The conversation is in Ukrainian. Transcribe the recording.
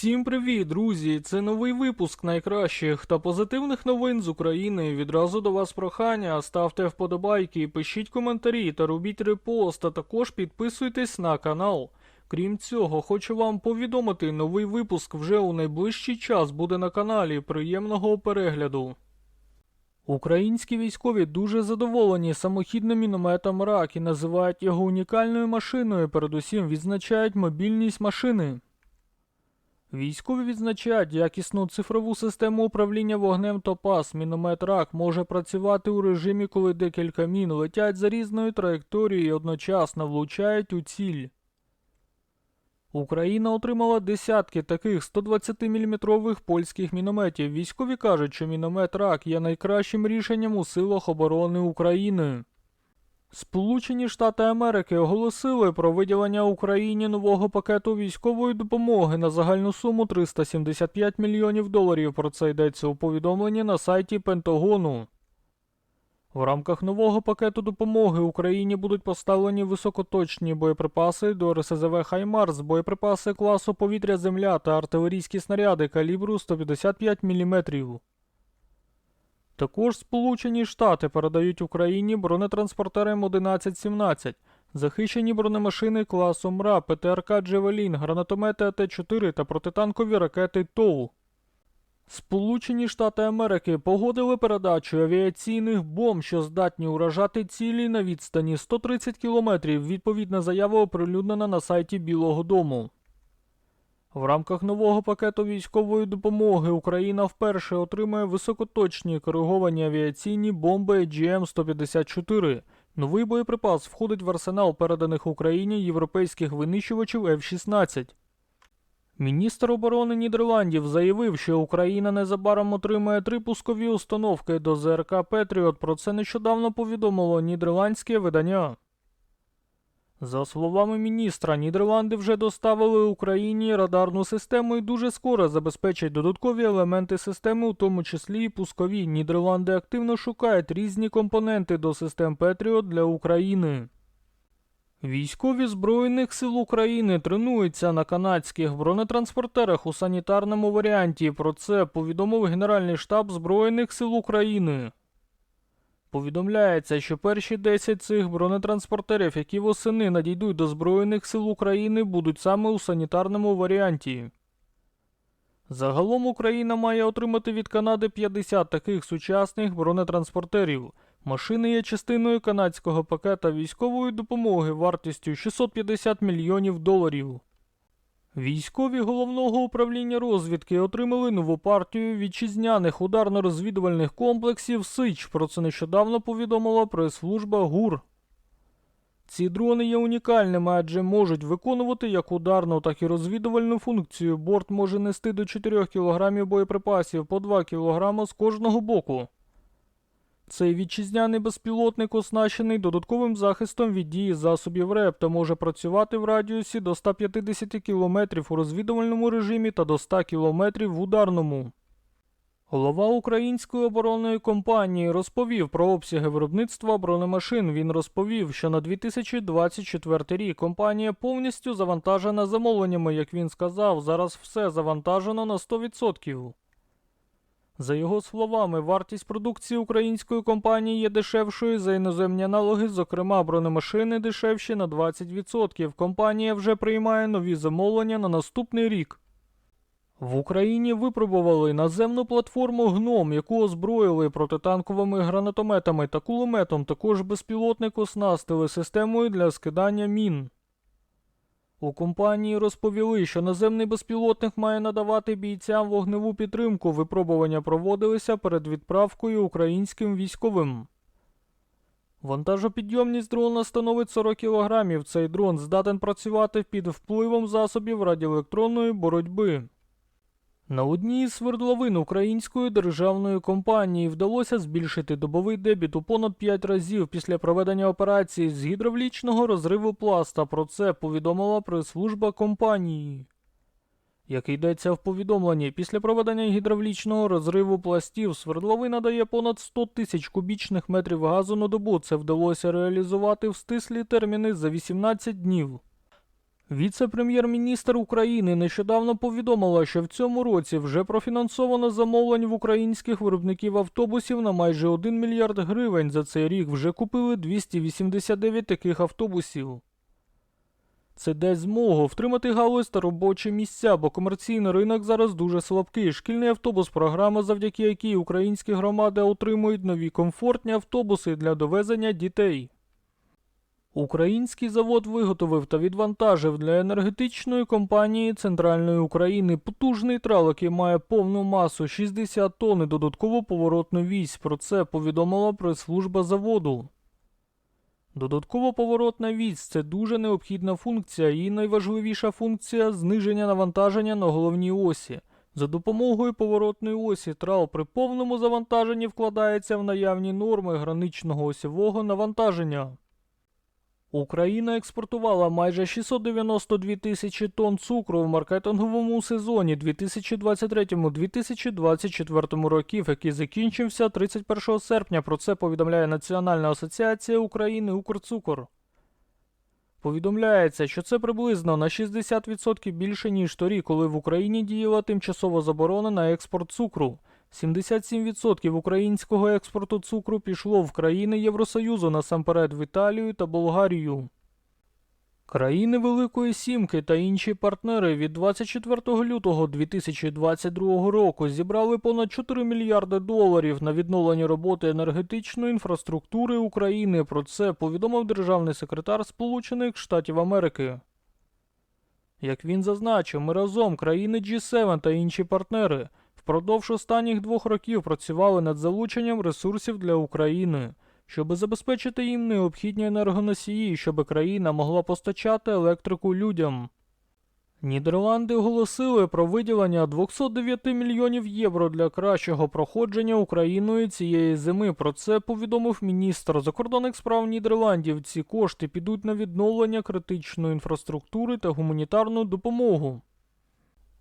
Всім привіт, друзі! Це новий випуск найкращих та позитивних новин з України. Відразу до вас прохання. Ставте вподобайки, пишіть коментарі та робіть репост, а також підписуйтесь на канал. Крім цього, хочу вам повідомити, новий випуск вже у найближчий час буде на каналі. Приємного перегляду. Українські військові дуже задоволені самохідним мінометом РАК і називають його унікальною машиною, передусім відзначають мобільність машини. Військові відзначають якісну цифрову систему управління вогнем Топас. Міномет РАК може працювати у режимі, коли декілька мін летять за різною траєкторією і одночасно влучають у ціль. Україна отримала десятки таких 120-мм польських мінометів. Військові кажуть, що міномет РАК є найкращим рішенням у силах оборони України. Сполучені Штати Америки оголосили про виділення Україні нового пакету військової допомоги на загальну суму 375 мільйонів доларів. Про це йдеться у повідомленні на сайті Пентагону. В рамках нового пакету допомоги Україні будуть поставлені високоточні боєприпаси до РСЗВ Хаймарс, боєприпаси класу повітря-земля та артилерійські снаряди калібру 155 мм. Також Сполучені Штати передають Україні бронетранспортери М1117, захищені бронемашини класу МРА, ПТРК Джевелін, гранатомети АТ-4 та протитанкові ракети ТОУ. Сполучені Штати Америки погодили передачу авіаційних бомб, що здатні уражати цілі на відстані 130 кілометрів. Відповідна заява оприлюднена на сайті Білого Дому. В рамках нового пакету військової допомоги Україна вперше отримає високоточні кориговані авіаційні бомби GM-154. Новий боєприпас входить в арсенал переданих Україні європейських винищувачів F-16. Міністр оборони Нідерландів заявив, що Україна незабаром отримає три пускові установки до ЗРК Петріот. Про це нещодавно повідомило нідерландське видання. За словами міністра, Нідерланди вже доставили Україні радарну систему і дуже скоро забезпечать додаткові елементи системи, у тому числі і пускові. Нідерланди активно шукають різні компоненти до систем Петріот для України. Військові Збройних сил України тренуються на канадських бронетранспортерах у санітарному варіанті. Про це повідомив Генеральний штаб Збройних сил України. Повідомляється, що перші 10 цих бронетранспортерів, які восени надійдуть до Збройних сил України, будуть саме у санітарному варіанті. Загалом Україна має отримати від Канади 50 таких сучасних бронетранспортерів. Машини є частиною канадського пакета військової допомоги вартістю 650 мільйонів доларів. Військові головного управління розвідки отримали нову партію вітчизняних ударно-розвідувальних комплексів Сич. Про це нещодавно повідомила прес-служба ГУР. Ці дрони є унікальними, адже можуть виконувати як ударну, так і розвідувальну функцію. Борт може нести до 4 кг боєприпасів по 2 кг з кожного боку. Цей вітчизняний безпілотник оснащений додатковим захистом від дії засобів РЕП та може працювати в радіусі до 150 км у розвідувальному режимі та до 100 км в ударному. Голова української оборонної компанії розповів про обсяги виробництва бронемашин. Він розповів, що на 2024 рік компанія повністю завантажена замовленнями, як він сказав, зараз все завантажено на 100%. За його словами, вартість продукції української компанії є дешевшою за іноземні аналоги, зокрема бронемашини дешевші на 20%. Компанія вже приймає нові замовлення на наступний рік. В Україні випробували наземну платформу Гном, яку озброїли протитанковими гранатометами та кулеметом. Також безпілотник оснастили системою для скидання мін. У компанії розповіли, що наземний безпілотник має надавати бійцям вогневу підтримку. Випробування проводилися перед відправкою українським військовим. Вантажопідйомність дрона становить 40 кг. Цей дрон здатен працювати під впливом засобів радіоелектронної боротьби. На одній із свердловин української державної компанії вдалося збільшити добовий дебіт у понад 5 разів після проведення операції з гідравлічного розриву пласта. Про це повідомила прес-служба компанії. Як йдеться в повідомленні, після проведення гідравлічного розриву пластів свердловина дає понад 100 тисяч кубічних метрів газу на добу. Це вдалося реалізувати в стислі терміни за 18 днів. Віце-прем'єр-міністр України нещодавно повідомила, що в цьому році вже профінансовано замовлень в українських виробників автобусів на майже 1 мільярд гривень. За цей рік вже купили 289 таких автобусів. Це дасть змогу втримати галузь та робочі місця, бо комерційний ринок зараз дуже слабкий. Шкільний автобус програма, завдяки якій українські громади отримують нові комфортні автобуси для довезення дітей. Український завод виготовив та відвантажив для енергетичної компанії Центральної України потужний трал, який має повну масу 60 тонн і додаткову поворотну вісь. Про це повідомила прес-служба заводу. Додаткова поворотна вісь це дуже необхідна функція і найважливіша функція зниження навантаження на головній осі. За допомогою поворотної осі трал при повному завантаженні вкладається в наявні норми граничного осьового навантаження. Україна експортувала майже 692 тисячі тонн цукру в маркетинговому сезоні 2023-2024 років, який закінчився 31 серпня. Про це повідомляє Національна асоціація України Укрцукор. Повідомляється, що це приблизно на 60% більше, ніж торік, коли в Україні діяла тимчасова заборона на експорт цукру. 77% українського експорту цукру пішло в країни Євросоюзу, насамперед в Італію та Болгарію. Країни Великої Сімки та інші партнери від 24 лютого 2022 року зібрали понад 4 мільярди доларів на відновлення роботи енергетичної інфраструктури України. Про це повідомив державний секретар Сполучених Штатів Америки. Як він зазначив, ми разом країни G7 та інші партнери впродовж останніх двох років працювали над залученням ресурсів для України, щоб забезпечити їм необхідні енергоносії, щоб країна могла постачати електрику людям. Нідерланди оголосили про виділення 209 мільйонів євро для кращого проходження Україною цієї зими. Про це повідомив міністр закордонних справ Нідерландів. Ці кошти підуть на відновлення критичної інфраструктури та гуманітарну допомогу.